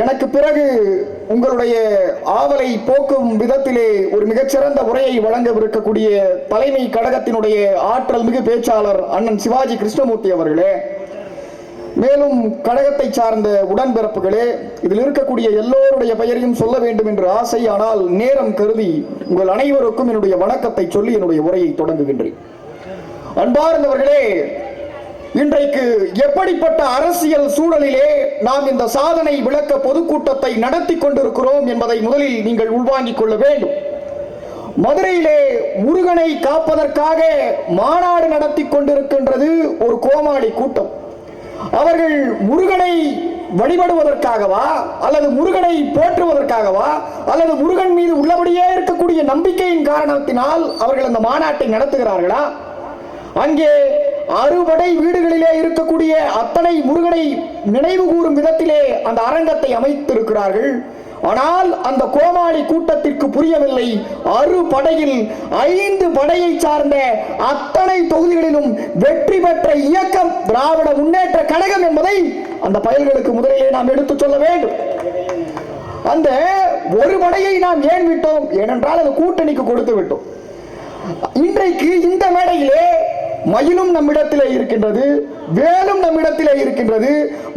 எனக்கு பிறகு உங்களுடைய ஆவலை போக்கும் விதத்திலே ஒரு மிகச்சிறந்த உரையை வழங்கவிருக்கக்கூடிய தலைமை கழகத்தினுடைய ஆற்றல் மிகு பேச்சாளர் அண்ணன் சிவாஜி கிருஷ்ணமூர்த்தி அவர்களே மேலும் கழகத்தை சார்ந்த உடன்பிறப்புகளே இதில் இருக்கக்கூடிய எல்லோருடைய பெயரையும் சொல்ல வேண்டும் என்று ஆசை ஆனால் நேரம் கருதி உங்கள் அனைவருக்கும் என்னுடைய வணக்கத்தை சொல்லி என்னுடைய உரையை தொடங்குகின்றேன். அன்பார்ந்தவர்களே இன்றைக்கு எப்படிப்பட்ட அரசியல் சூழலிலே நாம் இந்த சாதனை விளக்க பொதுக்கூட்டத்தை நடத்தி கொண்டிருக்கிறோம் என்பதை முதலில் நீங்கள் உள்வாங்கிக் கொள்ள வேண்டும். மதுரையிலே முருகனை காப்பதற்காக மாநாடு நடத்தி கொண்டிருக்கின்றது ஒரு கோமாளி கூட்டம். அவர்கள் முருகனை வழிபடுவதற்காகவா அல்லது முருகனை போற்றுவதற்காகவா அல்லது முருகன் மீது உள்ளபடியே இருக்கக்கூடிய நம்பிக்கையின் காரணத்தினால் அவர்கள் அந்த மாநாட்டை நடத்துகிறார்களா? அங்கே அறுபடை வீடுகளிலே இருக்கக்கூடிய அத்தனை முருகனை நினைவு கூறும் விதத்திலே அந்த அரங்கத்தை அமைத்திருக்கிறார்கள். ஆனால் அந்த கோமாளி கூட்டத்திற்கு புரியவில்லை. அறு படையில் ஐந்து படையை சார்ந்த அத்தனை தொகுதிகளிலும் வெற்றி பெற்ற இயக்கம் திராவிட முன்னேற்ற கழகம் என்பதை அந்த பயல்களுக்கு முதலிலே நாம் எடுத்துச் சொல்ல வேண்டும். அந்த ஒரு படையை நாம் ஏன் விட்டோம்? ஏனென்றால் அது கூட்டணிக்கு கொடுத்து விட்டோம். இன்றைக்கு இந்த மேடையிலே மயிலும் நம்மிடத்திலே இருக்கின்றது வேலும் நம்மிடத்திலே இருக்கின்றது.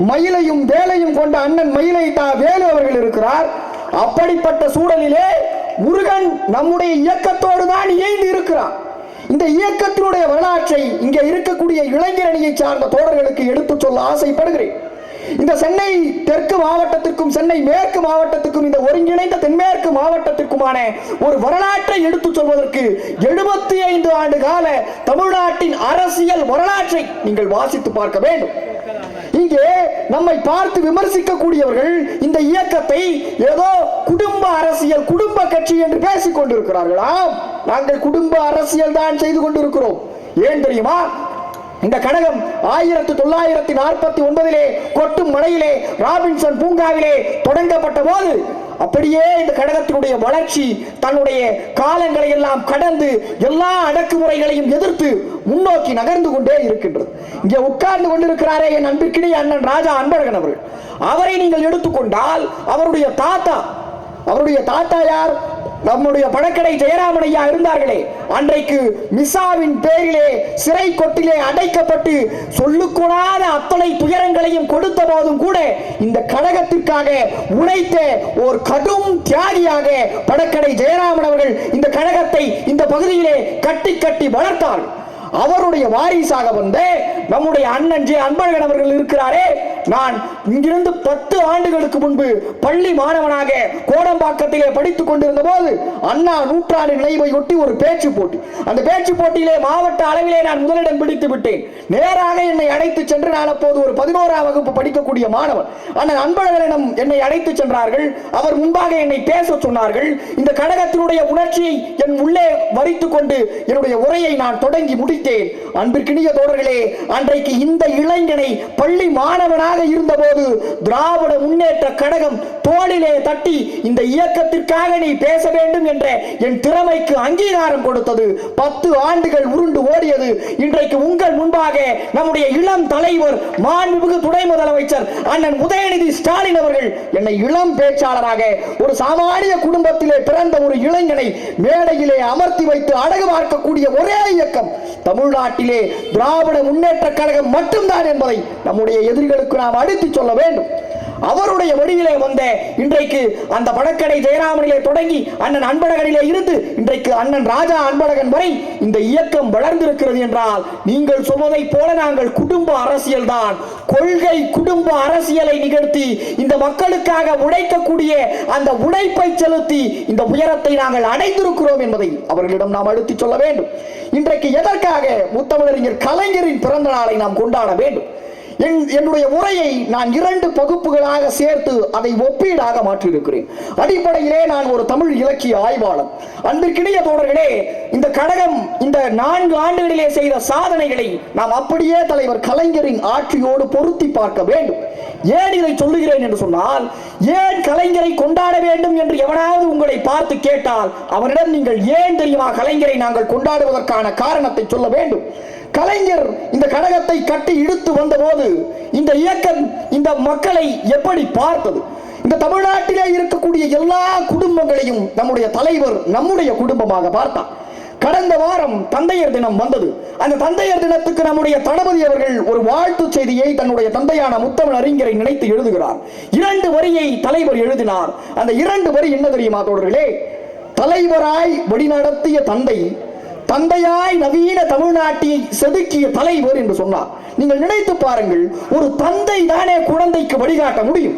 மயிலையும் வேலையும் கொண்ட அண்ணன் மயிலை தா வேலு அவர்கள் இருக்கிறார். அப்படிப்பட்ட சூழலிலே முருகன் நம்முடைய இயக்கத்தோடு தான் இயைந்து இருக்கிறான். இந்த இயக்கத்தினுடைய வரலாற்றை இங்கே இருக்கக்கூடிய இளைஞரணியை சார்ந்த தோழர்களுக்கு எடுத்துச் சொல்ல ஆசைப்படுகிறேன். இந்த சென்னை தெற்கு மாவட்டத்திற்கும் சென்னை மேற்கு மாவட்டத்திற்கும் இந்த ஒருங்கிணைந்த தென்மேற்கு மாவட்டத்திற்குமான ஒரு வரலாற்றை எடுத்துச் சொல்வதற்கு எழுபத்தி ஐந்து ஆண்டு கால தமிழ்நாட்டின் அரசியல் வரலாற்றை நீங்கள் வாசித்து பார்க்க வேண்டும். இங்கே நம்மை பார்த்து விமர்சிக்க கூடியவர்கள் இந்த இயக்கத்தை ஏதோ குடும்ப அரசியல் குடும்ப கட்சி என்று பேசிக் கொண்டிருக்கிறார்களாம். நாங்கள் குடும்ப அரசியல் தான் செய்து கொண்டிருக்கிறோம். ஏன் தெரியுமா? இந்த கழகம் ஆயிரத்தி தொள்ளாயிரத்தி நாற்பத்தி ஒன்பதிலே கொட்டும் மலையிலே ராபின்சன் பூங்காவிலே தொடங்கப்பட்ட போது அப்படியே இந்த கழகத்தினுடைய வளர்ச்சி தன்னுடைய காலங்களை எல்லாம் கடந்து எல்லா அடக்குமுறைகளையும் எதிர்த்து முன்னோக்கி நகர்ந்து கொண்டே இருக்கின்றது. இங்கே உட்கார்ந்து கொண்டிருக்கிறாரே என் அன்பிற்கிடையே அண்ணன் ராஜா அன்பழகன் அவர்கள். அவரை நீங்கள் எடுத்துக்கொண்டால் அவருடைய தாத்தா அவருடைய தாத்தா யார்? நம்முடைய படக்கடை ஜெயராமன் ஐயா இருந்தார்களே. அன்றைக்கு மிசாவின் பேரிலே சிறை கொட்டிலே அடைக்கப்பட்டு சொல்லுக்கூடாத அத்தனை துயரங்களையும் கொடுத்த போதும் கூட இந்த கழகத்திற்காக உழைத்த ஒரு கடும் தியாகியாக படக்கடை ஜெயராமன் அவர்கள் இந்த கழகத்தை இந்த பகுதியிலே கட்டி கட்டி வளர்த்தார். அவருடைய வாரிசாக வந்து நம்முடைய அண்ணன் ஜே அன்பழகன் அவர்கள் இருக்கிறாரே நான் இங்கிருந்து பத்து ஆண்டுகளுக்கு முன்பு பள்ளி மாணவனாக கோடம்பாக்கத்திலே படித்துக் கொண்டிருந்த போது அண்ணா நூற்றாண்டு நினைவை ஒட்டி ஒரு பேச்சு போட்டி. அந்த பேச்சு போட்டியிலே மாவட்ட அளவிலே நான் முதலிடம் பிடித்து விட்டேன். நேராக என்னை அழைத்து சென்று நான் அப்போது ஒரு பதினோராம் வகுப்பு படிக்கக்கூடிய மாணவன் அண்ணன் அன்பழகனிடம் என்னை அழைத்து சென்றார்கள். அவர் முன்பாக என்னை பேச சொன்னார்கள். இந்த கழகத்தினுடைய உணர்ச்சியை என் உள்ளே வரித்துக் கொண்டு என்னுடைய உரையை நான் தொடங்கி முடித்தேன். அன்பிற்கினிய தோழர்களே அன்றைக்கு இந்த இளைஞனை பள்ளி மாணவனாக இருந்தபோது திராவிட முன்னேற்ற கழகம் தோளிலே தட்டி இந்த இயக்கத்திற்காக நீ பேச வேண்டும் என்ற என் திறமைக்கு அங்கீகாரம் கொடுத்தது. பத்து ஆண்டுகள் உருண்டு ஓடியது. இன்றைக்கு உங்கள் முன்பாக நம்முடைய இளம் தலைவர் மாண்புமிகு துணை முதலமைச்சர் அண்ணன் உதயநிதி ஸ்டாலின் அவர்கள் என்னை இளம் பேச்சாளராக ஒரு சாமானிய குடும்பத்திலே பிறந்த ஒரு இளைஞனை மேடையிலே அமர்த்தி வைத்து அழகு பார்க்கக்கூடிய ஒரே இயக்கம் தமிழ்நாட்டிலே திராவிட முன்னேற்ற கழகம் மட்டும்தான் என்பதை நம்முடைய எதிரிகளுக்கு நாம் அடித்துச் சொல்ல வேண்டும். அவருடைய வழியிலே வந்த இன்றைக்கு அந்த படக்கடை ஜெயராமனிலே தொடங்கி அண்ணன் அன்பழகனிலே இருந்து இன்றைக்கு அண்ணன் ராஜா அன்பழகன் வரை இந்த இயக்கம் வளர்ந்திருக்கிறது என்றால் நீங்கள் சொல்வதைப் போல நாங்கள் குடும்ப அரசியல் தான். கொள்கை குடும்ப அரசியலை நிகழ்த்தி இந்த மக்களுக்காக உழைக்கக்கூடிய அந்த உழைப்பை செலுத்தி இந்த உயரத்தை நாங்கள் அடைந்திருக்கிறோம் என்பதை அவர்களிடம் நாம் அழுத்தி சொல்ல வேண்டும். இன்றைக்கு எதற்காக முத்தமிழறிஞர் கலைஞரின் பிறந்த நாளை நாம் கொண்டாட வேண்டும்? என்னுடைய உரையை நான் இரண்டு பகுப்புகளாக சேர்த்து அதை ஒப்பீடாக மாற்றியிருக்கிறேன். அடிப்படையிலே நான் ஒரு தமிழ் இலக்கிய ஆய்வாளர் அன்பிற்கினிய தோழர்களே இந்த கடகம் இந்த நான்கு ஆண்டுகளிலே செய்த சாதனைகளை நாம் அப்படியே தலைவர் கலைஞரின் ஆட்சியோடு பொருத்தி பார்க்க வேண்டும். ஏன் இதை சொல்லுகிறேன் என்று சொன்னால் ஏன் கலைஞரை கொண்டாட வேண்டும் என்று எவனாவது உங்களை பார்த்து கேட்டால் அவரிடம் நீங்கள் ஏன் தெரியுமா கலைஞரை நாங்கள் கொண்டாடுவதற்கான காரணத்தை சொல்ல வேண்டும்? கலைஞர் இந்த கழகத்தை கட்டி இழுத்து வந்தபோது இந்த இயக்கம் இந்த மக்களை எப்படி பார்த்தது? இந்த தமிழ்நாட்டிலே இருக்கக்கூடிய எல்லா குடும்பங்களையும் நம்முடைய தலைவர் நம்முடைய குடும்பமாக பார்த்தார். கடந்த வாரம் தந்தையர் தினம் வந்தது. அந்த தந்தையர் தினத்துக்கு நம்முடைய தளபதி அவர்கள் ஒரு வாழ்த்து செய்தியை தன்னுடைய தந்தையான முத்தமிழ் அறிஞரை நினைத்து எழுதுகிறார். இரண்டு வரியை தலைவர் எழுதினார். அந்த இரண்டு வரி என்ன தெரியுமா தோழர்களே? தலைவராய் வழிநடத்திய தந்தை தந்தையாய் நவீன தமிழ்நாட்டை செதுக்கிய தலைவர் என்று சொன்னார். நீங்கள் நினைத்து பாருங்கள் ஒரு தந்தை தானே குழந்தைக்கு வழிகாட்ட முடியும்.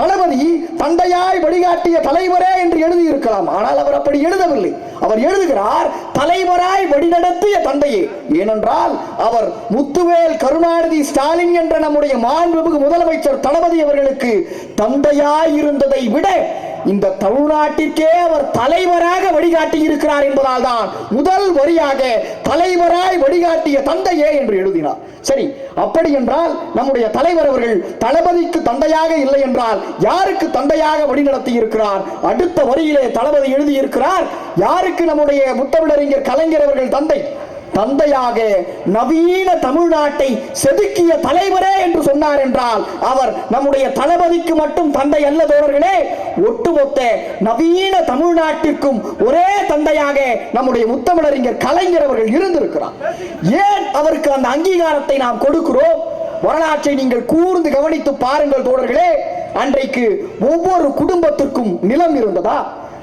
தளபதி தந்தையாய் வழிகாட்டிய தலைவரே என்று எழுதியிருக்கலாம். ஆனால் அவர் அப்படி எழுதவில்லை. அவர் எழுதுகிறார் தலைவராய் வழிநடத்திய தந்தையே. ஏனென்றால் அவர் முத்துவேல் கருணாநிதி ஸ்டாலின் என்ற நம்முடைய மாண்புமிகு முதலமைச்சர் தளபதி அவர்களுக்கு தந்தையாய் இருந்ததை விட இந்த தமிழ்நாட்டிற்கே அவர் தலைவராக வழிகாட்டி இருக்கிறார் என்பதால் தான் முதல் வரியாக தலைவராய் வழிகாட்டிய தந்தையே என்று எழுதினார். சரி அப்படி என்றால் நம்முடைய தலைவர் அவர்கள் தளபதிக்கு தந்தையாக இல்லை என்றால் யாருக்கு தந்தையாக வழிநடத்தி இருக்கிறார் அடுத்த வரியிலே தளபதி எழுதியிருக்கிறார் யாருக்கு நம்முடைய முத்தமிழறிஞர் கலைஞர் அவர்கள் தந்தை? தந்தையாக நவீன தமிழ்நாட்டை செதுக்கிய தலைவரே என்று சொன்னார் என்றால் அவர் நம்முடைய தளபதிக்கு மட்டும் தந்தை அல்ல தோழர்களே. ஒட்டுமொத்த நவீன தமிழ்நாட்டிற்கும் ஒரே தந்தையாக நம்முடைய முத்தமிழறிஞர் கலைஞர் அவர்கள் இருந்திருக்கிறார். ஏன் அவருக்கு அந்த அங்கீகாரத்தை நாம் கொடுக்கிறோம்? வரலாற்றை நீங்கள் கூர்ந்து கவனித்து பாருங்கள் தோழர்களே. அன்றைக்கு ஒவ்வொரு குடும்பத்திற்கும் நிலம் இருந்ததா?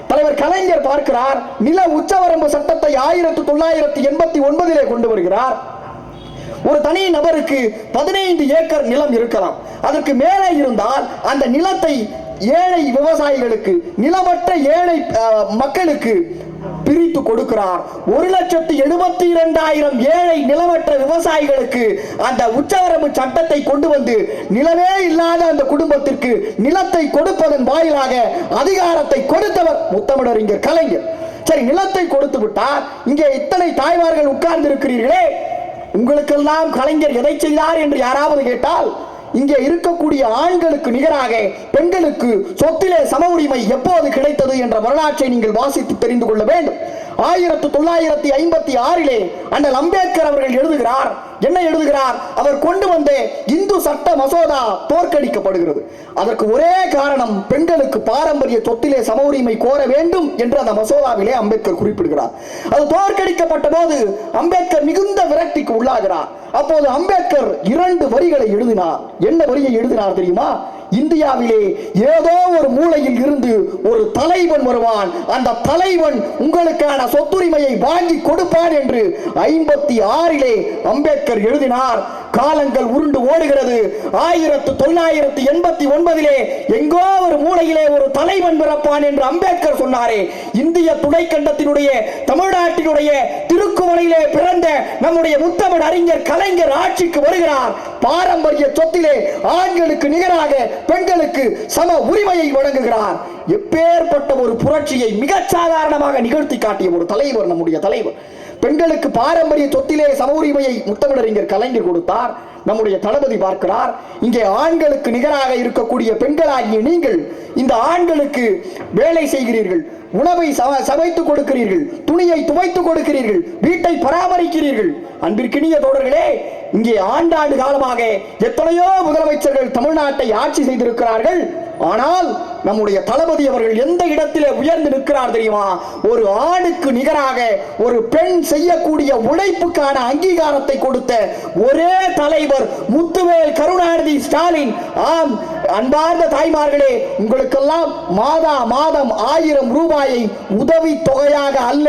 தலைவர் கலைஞர் பார்க்கிறார் நில உச்சவரம்பு சட்டத்தை ஆயிரத்தி தொள்ளாயிரத்தி எண்பத்தி ஒன்பதிலே கொண்டு வருகிறார். ஒரு தனி நபருக்கு பதினைந்து ஏக்கர் நிலம் இருக்கலாம். அதற்கு மேலே இருந்தால் அந்த நிலத்தை ஏழை விவசாயிகளுக்கு நிலமற்ற ஏழை அஹ், மக்களுக்கு பிரித்து கொடுக்கிறார் ஒரு லட்சத்து எழுபத்தி இரண்டாயிரம் ஏழை நிலமற்ற விவசாயிகளுக்கு அந்த உச்சவரம்பு சட்டத்தை கொண்டு வந்து நிலவே இல்லாத அந்த குடும்பத்திற்கு நிலத்தை கொடுப்பதன் வாயிலாக அதிகாரத்தை கொடுத்தவர் முத்தமிழறிஞர் கலைஞர். சரி நிலத்தை கொடுத்து விட்டார். இங்கே இத்தனை தாய்மார்கள் உட்கார்ந்து இருக்கிறீர்களே உங்களுக்கெல்லாம் கலைஞர் எதை செய்தார் என்று யாராவது கேட்டால் இங்கே இருக்கக்கூடிய ஆண்களுக்கு நிகராக பெண்களுக்கு சொத்திலே சம உரிமை எப்போது கிடைத்தது என்ற வரலாற்றை நீங்கள் வாசித்து தெரிந்து கொள்ள வேண்டும். ஆயிரத்து தொள்ளாயிரத்தி ஐம்பத்தி ஆறிலே அண்ணல் அம்பேத்கர் அவர்கள் எழுதுகிறார் என்ன எழுதுகிறார். அவர் கொண்டு வந்த இந்து சட்ட மசோதா தோற்கடிக்கப்படுகிறது. அதற்கு ஒரே காரணம் பெண்களுக்கு பாரம்பரிய சொத்திலே சம உரிமை கோர வேண்டும் என்று அந்த மசோதாவிலே அம்பேத்கர் குறிப்பிடுகிறார். அது தோற்கடிக்கப்பட்ட போது அம்பேத்கர் மிகுந்த விரக்திக்கு உள்ளாகிறார். அப்போது அம்பேத்கர் இரண்டு வரிகளை எழுதினார். என்ன வரியை எழுதினார் தெரியுமா? இந்தியாவிலே ஏதோ ஒரு மூலையில் இருந்து ஒரு தலைவன் வருவான். அந்த தலைவன் உங்களுக்கான சொத்துரிமையை வாங்கி கொடுப்பான் என்று ஐம்பத்தி ஆறிலே அம்பேத்கர் அம்பேத்கர் எழுதினார் காலங்கள் உருண்டு ஓடுகிறது. ஆயிரத்து தொள்ளாயிரத்து எண்பத்தி ஒன்பதிலே எங்கோ ஒரு மூலையிலே ஒரு தலைவன் பிறப்பான் என்று அம்பேத்கர் சொன்னாரே. இந்திய துணைக்கண்டத்தினுடைய தமிழ்நாட்டினுடைய திருக்குவளையிலே பிறந்த நம்முடைய முத்தமிழ் அறிஞர் கலைஞர் ஆட்சிக்கு வருகிறார். பாரம்பரிய சொத்திலே ஆண்களுக்கு நிகராக பெண்களுக்கு சம உரிமையை வழங்குகிறார். எப்பேற்பட்ட ஒரு புரட்சியை மிகச் சாதாரணமாக நிகழ்த்தி காட்டிய ஒரு தலைவர் நம்முடைய தலைவர். பெண்களுக்கு பாரம்பரிய சொத்திலே சம உரிமையை முத்தமிழறிஞர் கலைஞர் கொடுத்தார். நம்முடைய தளபதி பார்க்கிறார். இங்கே ஆண்களுக்கு நிகராக இருக்கக்கூடிய பெண்களாகிய நீங்கள் இந்த ஆண்களுக்கு வேலை செய்கிறீர்கள். உணவை சம- சமைத்து கொடுக்கிறீர்கள். துணியை துவைத்து கொடுக்கிறீர்கள். வீட்டை பராமரிக்கிறீர்கள். அன்பிற்கினிய தோழர்களே இங்கே ஆண்டாண்டு காலமாக எத்தனையோ முதலமைச்சர்கள் தமிழ்நாட்டை ஆட்சி செய்திருக்கிறார்கள். ஆனால் நம்முடைய தளபதி அவர்கள் எந்த இடத்திலே உயர்ந்து நிற்கிறார் தெரியுமா? ஒரு ஆணுக்கு நிகராக ஒரு பெண் செய்யக்கூடிய உழைப்புக்கான அங்கீகாரத்தை கொடுத்த ஒரே தலைவர் முத்துவேல் கருணாநிதி ஸ்டாலின். ஆம் அன்பார்ந்த தாய்மார்களே உங்களுக்கெல்லாம் மாதா மாதம் ஆயிரம் ரூபாயை உதவி தொகையாக அல்ல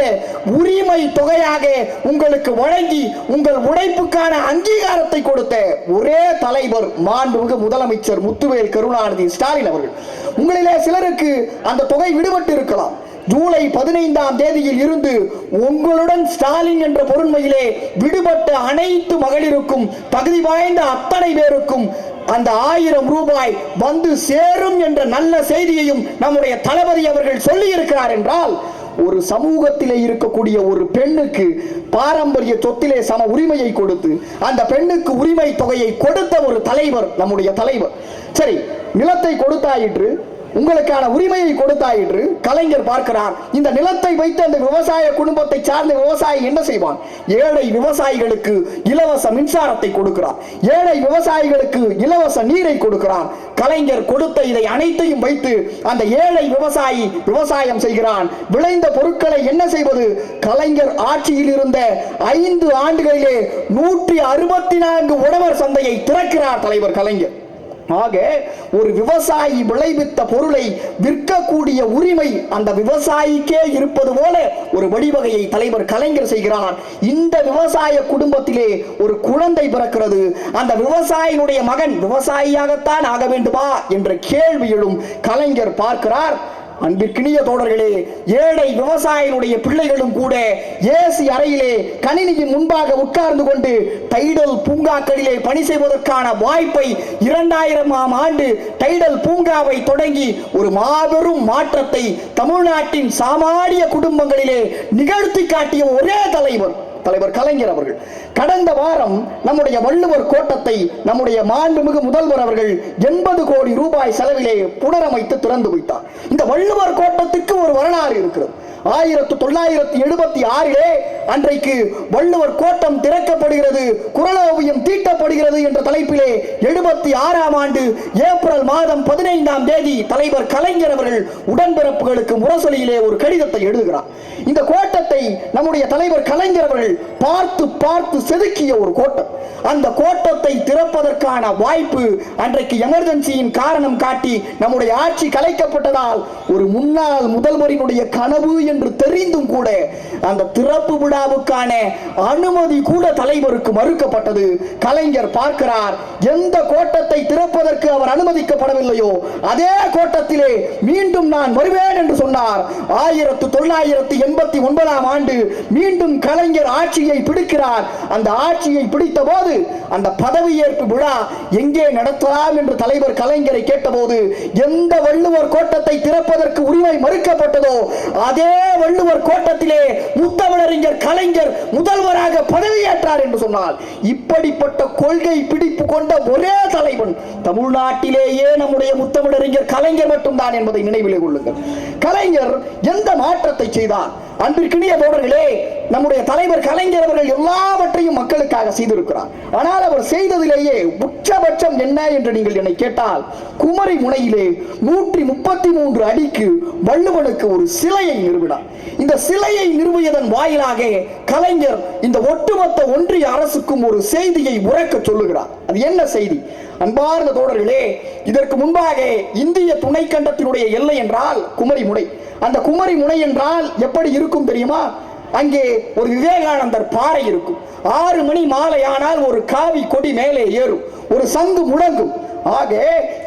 உரிமை தொகையாக உங்களுக்கு வழங்கி உங்கள் உழைப்புக்கான அங்கீகாரத்தை கொடுத்த ஒரே தலைவர் மாண்புமிகு முதலமைச்சர் முத்துவேல் கருணாநிதி ஸ்டாலின் அவர்கள். உங்களில் சிலருக்கு அந்த தொகை விடுபட்டு இருக்கலாம் ஜூலை பதினைந்தாம் தேதியில் இருந்து உங்களுடன் ஸ்டாலின் என்ற பொருண்மையிலே விடுபட்ட அனைத்து மகளிருக்கும் தகுதி வாய்ந்த அத்தனை பேருக்கும் அந்த ஆயிரம் ரூபாய் வந்து சேரும் என்ற நல்ல செய்தியையும் நம்முடைய தளபதி அவர்கள் சொல்லி இருக்கிறார் என்றால் ஒரு சமூகத்திலே இருக்கக்கூடிய ஒரு பெண்ணுக்கு பாரம்பரிய சொத்திலே சம உரிமையை கொடுத்து அந்த பெண்ணுக்கு உரிமை தொகையை கொடுத்த ஒரு தலைவர் நம்முடைய தலைவர். சரி நிலத்தை கொடுத்தாயிற்று. உங்களுக்கான உரிமையை கொடுத்தாயிற்று கலைஞர் பார்க்கிறார். இந்த நிலத்தை வைத்து அந்த விவசாய குடும்பத்தை சார்ந்த விவசாயி என்ன செய்வான்? ஏழை விவசாயிகளுக்கு இலவச மின்சாரத்தை கொடுக்கிறார். ஏழை விவசாயிகளுக்கு இலவச நீரை கொடுக்கிறார் கலைஞர் கொடுத்த இதை அனைத்தையும் வைத்து அந்த ஏழை விவசாயி விவசாயம் செய்கிறான். விளைந்த பொருட்களை என்ன செய்வது? கலைஞர் ஆட்சியில் இருந்த ஐந்து ஆண்டுகளிலே நூற்றி அறுபத்தி நான்கு உழவர் சந்தையை திறக்கிறார் தலைவர் கலைஞர். ஆக ஒரு விவசாயி விளைவித்த பொருளை விற்கக்கூடிய உரிமை அந்த விவசாயிக்கே இருப்பது போல ஒரு வழிவகையை தலைவர் கலைஞர் செய்கிறார். இந்த விவசாய குடும்பத்திலே ஒரு குழந்தை பிறக்கிறது. அந்த விவசாயினுடைய மகன் விவசாயியாகத்தான் ஆக வேண்டுமா? என்ற கேள்வி எழும் கலைஞர் பார்க்கிறார். அன்பிற்கினிய தோழர்களே ஏழை விவசாயினுடைய பிள்ளைகளும் கூட ஏசி அறையிலே கணினியின் முன்பாக உட்கார்ந்து கொண்டு டைடல் பூங்காக்களிலே பணி செய்வதற்கான வாய்ப்பை இரண்டாயிரமாம் ஆண்டு டைடல் பூங்காவை தொடங்கி ஒரு மாபெரும் மாற்றத்தை தமிழ்நாட்டின் சாமானிய குடும்பங்களிலே நிகழ்த்தி காட்டிய ஒரே தலைவர். தலைவர் கலைஞர் அவர்கள். கடந்த வாரம் நம்முடைய வள்ளுவர் கோட்டத்தை நம்முடைய மாண்புமிகு முதல்வர் அவர்கள் எண்பது கோடி ரூபாய் செலவிலே புனரமைத்து திறந்து வைத்தார். இந்த வள்ளுவர் கோட்டத்திற்கு ஒரு வரலாறு இருக்கிறது. ஆயிரத்து தொள்ளாயிரத்தி எழுபத்தி ஆறிலே அன்றைக்கு வள்ளுவர் கோட்டம் திறக்கப்படுகிறது குரலோவியம் தீட்டப்படுகிறது என்ற தலைப்பிலே எழுபத்தி ஆறாம் ஆண்டு ஏப்ரல் மாதம் பதினைந்தாம் தேதி தலைவர் கலைஞர் அவர்கள் உடன்பிறப்புகளுக்கு முரசொலியிலே ஒரு கடிதத்தை எழுதுகிறார். இந்த கோட்டத்தை நம்முடைய தலைவர் கலைஞர் அவர்கள் பார்த்து பார்த்து செதுக்கிய ஒரு கோட்டம். அந்த கோட்டத்தை திறப்பதற்கான வாய்ப்பு அன்றைக்கு எமர்ஜென்சியின் காரணம் காட்டி நம்முடைய ஆட்சி கலைக்கப்பட்டதால் ஒரு முன்னாள் முதல்வரினுடைய கனவு என்று தெரிந்தும் கூட அந்த திறப்பு விழாவுக்கான அனுமதி கூட தலைவருக்கு மறுக்கப்பட்டது. கலைஞர் பார்க்கிறார் எந்த கோட்டத்தை திறப்பதற்கு அவர் அனுமதிக்கப்படவில்லையோ அதே கோட்டத்திலே மீண்டும் நான் வருவேன் என்று சொன்னார். ஆயிரத்து தொள்ளாயிரத்து எண்பத்தி ஒன்பதாம் ஆண்டு மீண்டும் கலைஞர் ஆட்சியை பிடிக்கிறார். அந்த ஆட்சியை பிடித்த போது அந்த பதவியேற்பு விழா எங்கே நடத்தலாம் என்று தலைவர் கலைஞரை கேட்டபோது எந்த வள்ளுவர் கோட்டத்தை திறப்பதற்கு உரிமை மறுக்கப்பட்டதோ அதே வள்ளுவர் கோட்டத்திலே முத்தமிழறிஞர் கலைஞர் முதல்வராக பதவியேற்றார் என்று சொன்னால் இப்படிப்பட்ட கொள்கை பிடிப்பு கொண்ட ஒரே தலைவன் தமிழ்நாட்டிலேயே நம்முடைய முத்தமிழறிஞர் கலைஞர் மட்டும்தான் என்பதை நினைவிலே கொள்ளுங்கள். கலைஞர் எந்த மாற்றத்தை செய்தார்? அன்பிற்கினிய தோழர்களே நம்முடைய தலைவர் கலைஞர் அவர்கள் எல்லாவற்றையும் மக்களுக்காக செய்திருக்கிறார். ஆனால் அவர் செய்ததிலேயே உச்சபட்சம் என்ன என்று நீங்கள் என்னை கேட்டால் குமரி முனையிலே நூற்றி முப்பத்தி மூன்று அடிக்கு வள்ளுவனுக்கு ஒரு சிலையை நிறுவினார். இந்த சிலையை நிறுவியதன் வாயிலாக கலைஞர் இந்த ஒட்டுமொத்த ஒன்றிய அரசுக்கும் ஒரு செய்தியை உரைக்க சொல்லுகிறார். அது என்ன செய்தி? அன்பார்ந்த தோழர்களே இதற்கு முன்பாக இந்திய துணைக்கண்டத்தினுடைய எல்லை என்றால் குமரி முனை. அந்த குமரி முனை என்றால் எப்படி இருக்கும் தெரியுமா? அங்கே ஒரு விவேகானந்தர் பாறை இருக்கும். ஆறு மணி மாலை ஆனால் ஒரு காவி கொடி மேலே ஏறும். ஒரு சங்கு முழங்கும். ஆக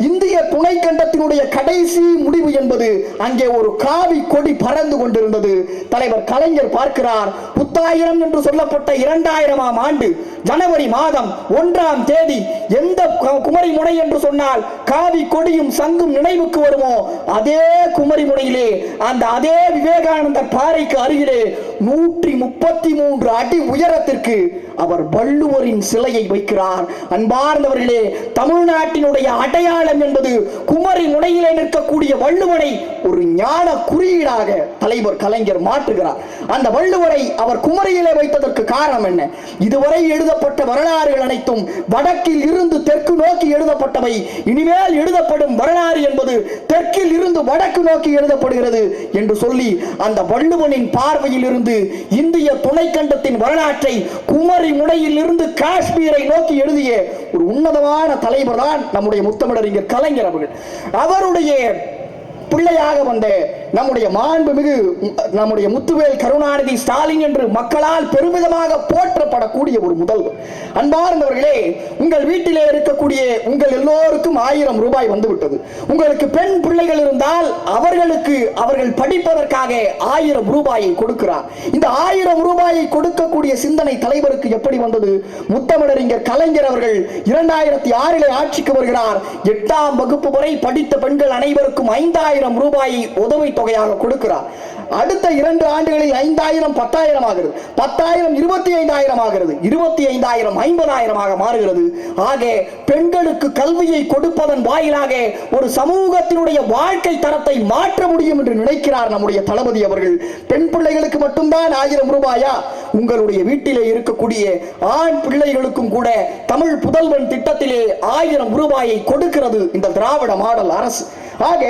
இந்திய துணைக்கண்டத்தினுடைய கடைசி முடிவு என்பது அங்கே ஒரு காவி கொடி பறந்து கொண்டிருந்தது. தலைவர் கலைஞர் பார்க்கிறார் புத்தாயிரம் என்று சொல்லப்பட்ட இரண்டாயிரமாம் ஆண்டு ஜனவரி மாதம் ஒன்றாம் தேதி எந்த குமரி முனை என்று சொன்னால் காவி கொடியும் சங்கும் நினைவுக்கு வருமோ? அதே குமரி முனையிலே அந்த அதே விவேகானந்தர் பாறைக்கு அருகிலே நூற்றி முப்பத்தி மூன்று அடி உயரத்திற்கு அவர் வள்ளுவரின் சிலையை வைக்கிறார். அன்பார்ந்தவர்களே தமிழ்நாட்டினுடைய அடையாளம் என்பது குமரி முனையிலே நிற்கக்கூடிய வள்ளுவனை ஒரு ஞான குறியீடாக தலைவர் கலைஞர் மாற்றுகிறார். அந்த வள்ளுவரை அவர் குமரியிலே வைத்ததற்கு காரணம் என்ன? இதுவரை எழுதப்பட்ட வரலாறுகள் அனைத்தும் வடக்கில் இருந்து தெற்கு நோக்கி எழுதப்பட்டவை. இனிமேல் எழுதப்படும் வரலாறு என்பது தெற்கில் இருந்து வடக்கு நோக்கி எழுதப்படுகிறது என்று சொல்லி அந்த வள்ளுவனின் பார்வையில் இருந்து இந்திய துணைக்கண்டத்தின் வரலாற்றை குமரி முனையில் இருந்து காஷ்மீரை நோக்கி எழுதிய ஒரு உன்னதமான தலைவர் தான் நம்முடைய முத்தமிழறிஞர் கலைஞர் அவர்கள். அவருடைய பிள்ளையாக வந்த நம்முடைய மாண்புமிகு நம்முடைய முத்துவேல் கருணாநிதி ஸ்டாலின் என்று மக்களால் பெருமிதமாக போற்றப்படக்கூடிய ஒரு முதல்வர். அன்பார்ந்தவர்களே உங்கள் வீட்டிலே இருக்கக்கூடிய உங்கள் எல்லோருக்கும் ஆயிரம் ரூபாய் வந்துவிட்டது. உங்களுக்கு பெண் பிள்ளைகள் இருந்தால் அவர்களுக்கு அவர்கள் படிப்பதற்காக ஆயிரம் ரூபாயை கொடுக்கிறார். இந்த ஆயிரம் ரூபாயை கொடுக்கக்கூடிய சிந்தனை தலைவருக்கு எப்படி வந்தது? முத்தமிழறிஞர் கலைஞர் அவர்கள் இரண்டாயிரத்தி ஆறிலே ஆட்சிக்கு வருகிறார். எட்டாம் வகுப்பு வரை படித்த பெண்கள் அனைவருக்கும் ஐந்தாயிரம் ரூபாயை உதவி தொகையாக கொடுக்கிறார். அடுத்த இரண்டு ஆண்டுகளில் ஐந்தாயிரம் பத்தாயிரம் ஆகிறது. பத்தாயிரம் இருபத்தி ஐந்தாயிரம் ஆகிறது. இருபத்தி ஐந்தாயிரம் ஐம்பதாயிரமாக மாறுகிறது. ஆக பெண்களுக்கு கல்வியை கொடுப்பதன் வாயிலாக ஒரு சமூகத்தினுடைய வாழ்க்கை தரத்தை மாற்ற முடியும் என்று நினைக்கிறார் நம்முடைய தளபதி அவர்கள். பெண் பிள்ளைகளுக்கு மட்டும்தான் ஆயிரம் ரூபாயா? உங்களுடைய வீட்டிலே இருக்கக்கூடிய ஆண் பிள்ளைகளுக்கும் கூட தமிழ் புதல்வன் திட்டத்திலே ஆயிரம் ரூபாயை கொடுக்கிறது இந்த திராவிட மாடல் அரசு. ஆக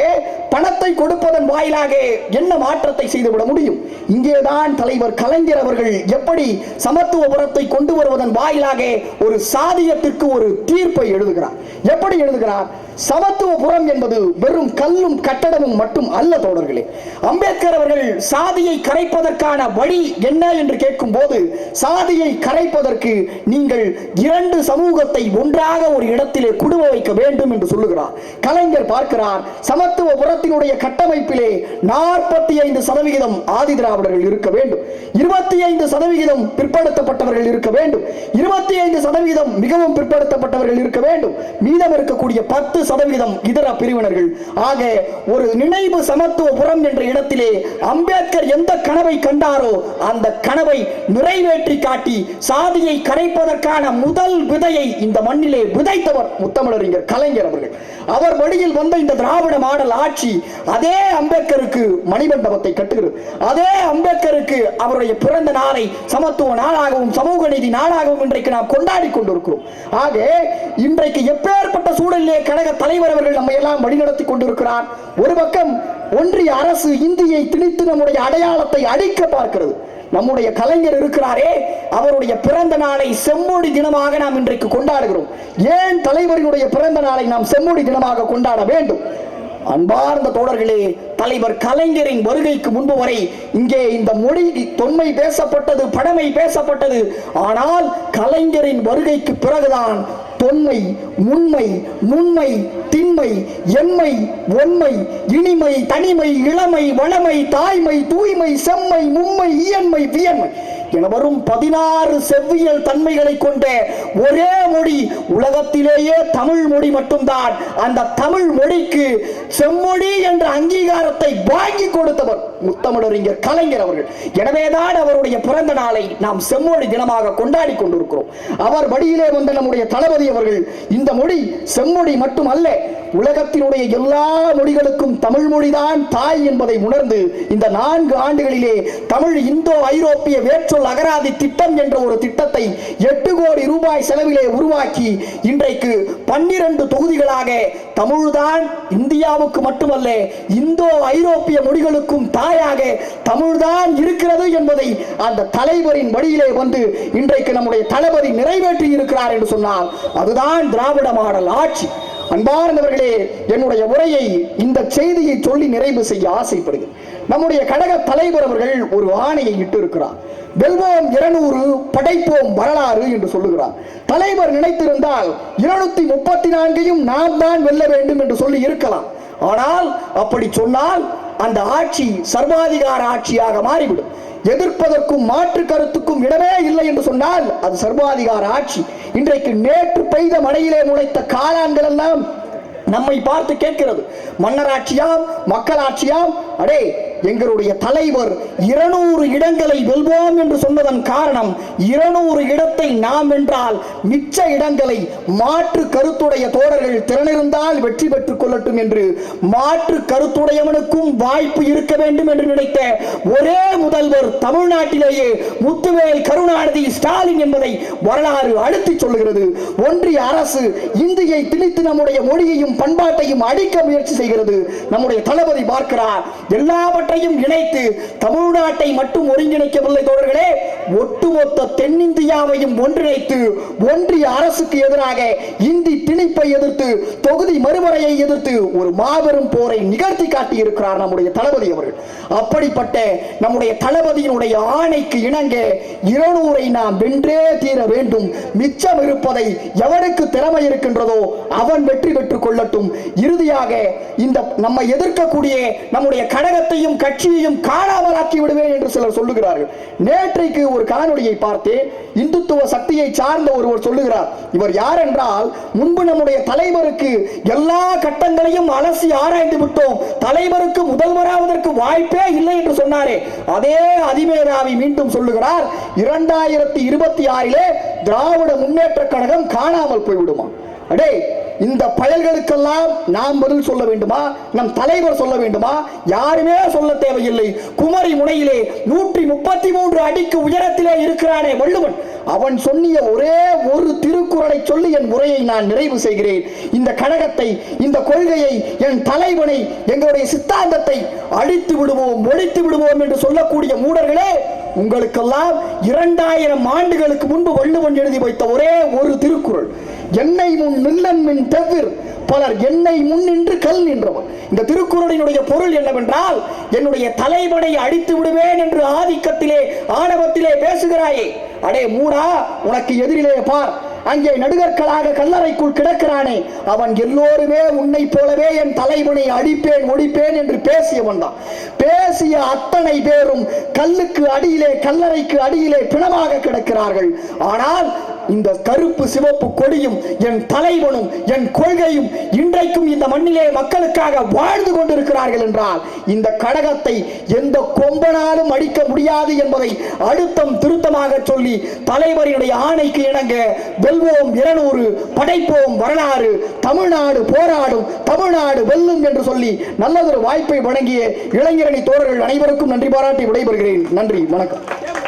பணத்தை கொடுப்பதன் வாயிலாக என்ன மாற்றத்தை செய்துவிட முடியும்? இங்கேதான் தலைவர் கலைஞர் அவர்கள் எப்படி சமத்துவபுரத்தை கொண்டு வருவதன் வாயிலாக ஒரு சாதியத்திற்கு ஒரு தீர்ப்பை எழுதுகிறார். எப்படி எழுதுகிறார்? சமத்துவபுரம் என்பது வெறும் கல்லும் கட்டடமும் மட்டும் அல்ல தோழர்களே. அம்பேத்கர் அவர்கள் சாதியை கரைப்பதற்கான வழி என்ன என்று கேட்கும் போது சாதியை கரைப்பதற்கு நீங்கள் இரண்டு சமூகத்தை ஒன்றாக ஒரு இடத்திலே குடும்ப வைக்க வேண்டும் என்று சொல்லுகிறார். கலைஞர் பார்க்கிறார் சமத்துவ புறத்தினுடைய கட்டமைப்பிலே நாற்பத்தி ஐந்து சதவிகிதம் ஆதி திராவிடர்கள் இருக்க வேண்டும். இருபத்தி ஐந்து சதவிகிதம் பிற்படுத்தப்பட்டவர்கள் இருக்க வேண்டும். இருபத்தி ஐந்து சதவிகிதம் மிகவும் பிற்படுத்தப்பட்டவர்கள் இருக்க வேண்டும். மீதம் இருக்கக்கூடிய பத்து சதவீதம் இதர பிரிவினர்கள். ஆக ஒரு நினைவு சமத்துவ புறம் என்ற இடத்திலே அம்பேத்கர் எந்த கனவை கண்டாரோ அந்த கனவை நிறைவேற்றி காட்டி சாதியை கரைப்பதற்கான முதல் விதையை இந்த மண்ணிலே விதைத்தவர் முத்தமிழறிஞர் கலைஞர் அவர்கள். அவர் வழியில் வந்த இந்த திராவிட மாடல் ஆட்சி அதே அம்பேத்கருக்கு மணிமண்டபத்தை கட்டுகிறது. அதே அம்பேத்கருக்கு அவருடைய பிறந்த நாளை சமத்துவ நாளாகவும் சமூக நீதி நாளாகவும் இன்றைக்கு நாம் கொண்டாடி கொண்டிருக்கிறோம். ஆக இன்றைக்கு எப்பேற்பட்ட சூழலிலே கழக தலைவர் அவர்கள் நம்மை எல்லாம் வழிநடத்தி கொண்டிருக்கிறார். ஒரு பக்கம் ஒன்றிய அரசு இந்தியை திணித்து நம்முடைய அடையாளத்தை அழிக்க பார்க்கிறது. நம்முடைய கலைஞர் இருக்கிறாரே அவருடைய பிறந்த நாளை செம்மொழி தினமாக நாம் இன்றைக்கு கொண்டாடுகிறோம். ஏன் தலைவரினுடைய பிறந்த நாளை நாம் செம்மொழி தினமாக கொண்டாட வேண்டும்? அன்பார்ந்த தோழர்களே தலைவர் கலைஞரின் வருகைக்கு முன்பு வரை இங்கே இந்த மொழி தொன்மை பேசப்பட்டது படமை பேசப்பட்டது. ஆனால் கலைஞரின் வருகைக்கு பிறகுதான் தொன்மை உண்மை நுண்மை திண்மை எம்மை ஒன்மை இனிமை தனிமை இளமை வளமை தாய்மை தூய்மை செம்மை மும்மை இயன்மை வியன்மை. என வரும் பதினாறு செவ்வியல் தன்மைகளை கொண்ட ஒரே மொழி உலகத்திலேயே தமிழ் மொழி மட்டும்தான். அந்த தமிழ் மொழிக்கு செம்மொழி என்ற அங்கீகாரத்தை வாங்கி கொடுத்தவர் முத்தமிழறிஞர் கலைஞர் அவர்கள். எனவேதான் அவருடைய பிறந்த நாளை நாம் செம்மொழி தினமாக கொண்டாடி கொண்டிருக்கிறோம். அவர் வழியிலே வந்த நம்முடைய தளபதி அவர்கள் இந்த மொழி செம்மொழி மட்டுமல்ல உலகத்தினுடைய எல்லா மொழிகளுக்கும் தமிழ் மொழிதான் தாய் என்பதை உணர்ந்து இந்த நான்கு ஆண்டுகளிலே தமிழ் இந்தோ ஐரோப்பிய வேற்றொல் அகராதி திட்டம் என்ற ஒரு திட்டத்தை எட்டு கோடி ரூபாய் செலவிலே உருவாக்கி இன்றைக்கு பன்னிரண்டு தொகுதிகளாக தமிழ்தான் இந்தியாவுக்கு மட்டுமல்ல இந்தோ ஐரோப்பிய மொழிகளுக்கும் தாயாக தமிழ்தான் இருக்கிறது என்பதை அந்த தலைவரின் வழியிலே வந்து இன்றைக்கு நம்முடைய தளபதி நிறைவேற்றி இருக்கிறார் என்று சொன்னால் அதுதான் திராவிட மாடல் ஆட்சி. அன்பார்ந்தவர்களே என்னுடைய உரையை இந்த செய்தியை சொல்லி நிறைவு செய்ய ஆசைப்படுகிறேன் நம்முடைய கழக தலைவர் அவர்கள் ஒரு ஆணையை இட்டு இருக்கிறார் வெல்வோம் இருநூறு படைப்போம் வரலாறு என்று சொல்லுகிறார். தலைவர் நினைத்திருந்தால் இருநூத்தி முப்பத்தி நான்கையும் நாம் தான் வெல்ல வேண்டும் என்று சொல்லி இருக்கலாம். ஆனால் அப்படி சொன்னால் அந்த ஆட்சி சர்வாதிகார ஆட்சியாக மாறிவிடும். எதிர்ப்பதற்கும் மாற்று கருத்துக்கும் இடமே இல்லை என்று சொன்னால் அது சர்வாதிகார ஆட்சி. இன்றைக்கு நேற்று பெய்த மழையிலே முளைத்த காலான்கள் எல்லாம் நம்மை பார்த்து கேட்கிறது. மன்னராட்சியாம் மக்களாட்சியாம் அடே எங்களுடைய தலைவர் இருநூறு இடங்களை வெல்வோம் என்று சொன்னதன் காரணம் இருநூறு இடத்தை நாம் வென்றால் மிச்ச இடங்களை மாற்று கருத்துடைய தோழர்கள் திறனிருந்தால் வெற்றி பெற்றுக் கொள்ளட்டும் என்று மாற்று கருத்துடையவனுக்கும் வாய்ப்பு இருக்க வேண்டும் என்று நினைத்த ஒரே முதல்வர் தமிழ்நாட்டிலேயே முத்துவேல் கருணாநிதி ஸ்டாலின் என்பதை வரலாறு அழுத்தி சொல்லுகிறது. ஒன்றிய அரசு இந்தியை திணித்து நம்முடைய மொழியையும் பண்பாட்டையும் அழிக்க முயற்சி செய்கிறது. நம்முடைய தளபதி பார்க்கிறார் எல்லாவற்றையும் இணைத்து தமிழ்நாட்டை மட்டும் ஒருங்கிணைக்கவில்லை தோழர்களே. ஒட்டுமொத்த தென்னிந்தியாவையும் ஒன்றிணைத்து ஒன்றிய அரசுக்கு எதிராக இந்தி திணிப்பை எதிர்த்து தொகுதி மறுமுறையை எதிர்த்து ஒரு மாபெரும் போரை நிகழ்த்தி காட்டியிருக்கிறார் நம்முடைய தளபதி அவர்கள். அப்படிப்பட்ட நம்முடைய தளபதியினுடைய ஆணைக்கு இணங்க இருநூறை நாம் வென்றே தீர வேண்டும். மிச்சம் இருப்பதை எவனுக்கு திறமை இருக்கின்றதோ அவன் வெற்றி பெற்றுக் கொள்ளட்டும். இறுதியாக இந்த நம்மை எதிர்க்கக்கூடிய நம்முடைய கழகத்தையும் கட்சியையும் காணாமலாக்கி விடுவேன் என்று சிலர் சொல்லுகிறார்கள். நேற்றைக்கு ஒரு ஒரு காணொளியை பார்த்தேன் இந்துத்துவ சக்தியை சார்ந்த ஒருவர் சொல்லுகிறார் இவர் யார் என்றால் முன்பு நம்முடைய தலைவருக்கு எல்லா கட்டங்களையும் அலசி ஆராய்ந்து விட்டோம். தலைவருக்கு முதல்வராவதற்கு வாய்ப்பே இல்லை என்று சொன்னாரே. அதே அதிமேதாவி மீண்டும் சொல்லுகிறார் இரண்டாயிரத்தி இருபத்தி ஆறிலே திராவிட முன்னேற்ற கழகம் காணாமல் போய்விடுமா? அடே இந்த பயல்களுக்கெல்லாம் நாம் பதில் சொல்ல வேண்டுமா? நம் தலைவர் சொல்ல வேண்டுமா? யாருமே சொல்ல தேவையில்லை. குமரி முனையிலே நூற்றி முப்பத்தி மூன்று அடிக்கு உயரத்திலே இருக்கிறானே வள்ளுவன். அவன் சொன்னிய ஒரே ஒரு திருக்குறளை சொல்லி என் உரையை நான் நிறைவு செய்கிறேன். இந்த கழகத்தை இந்த கொள்கையை என் தலைவனை எங்களுடைய சித்தாந்தத்தை அழித்து விடுவோம் ஒழித்து விடுவோம் என்று சொல்லக்கூடிய மூடர்களே உங்களுக்கெல்லாம் இரண்டாயிரம் ஆண்டுகளுக்கு முன்பு வள்ளுவன் எழுதி வைத்த ஒரே ஒரு திருக்குறள். என்னை முன் நில்லன் மின் தவிர் பலர் என்னை முன் நின்று கல் நின்றவர். இந்த திருக்குறளினுடைய பொருள் என்னவென்றால் என்னுடைய தலைவனை அடித்து விடுவேன் என்று ஆதிக்கத்திலே ஆணவத்திலே பேசுகிறாயே. அடே மூடா உனக்கு எதிரிலே பார். அங்கே நடுகற்களாக கல்லறைக்குள் கிடக்கிறானே அவன் எல்லோருமே உன்னை போலவே என் தலைவனை அடிப்பேன் ஒடிப்பேன் என்று பேசியவன் தான் பேசிய அத்தனை பேரும் கல்லுக்கு அடியிலே கல்லறைக்கு அடியிலே பிணமாக கிடக்கிறார்கள். ஆனால் இந்த கருப்பு சிவப்பு கொடியும் என் தலைவனும் என் கொள்கையும் இன்றைக்கும் இந்த மண்ணிலே மக்களுக்காக வாழ்ந்து கொண்டிருக்கிறார்கள் என்றால் இந்த கடகத்தை எந்த கொம்பனாலும் அடிக்க முடியாது என்பதை அழுத்தம் திருத்தமாக சொல்லி தலைவரினுடைய ஆணைக்கு இணங்க வெல்வோம் இருநூறு படைப்போம் வரலாறு தமிழ்நாடு போராடும் தமிழ்நாடு வெல்லும் என்று சொல்லி நல்லதொரு வாய்ப்பை வழங்கிய இளைஞரணி தோழர்கள் அனைவருக்கும் நன்றி பாராட்டி விடைபெறுகிறேன். நன்றி வணக்கம்.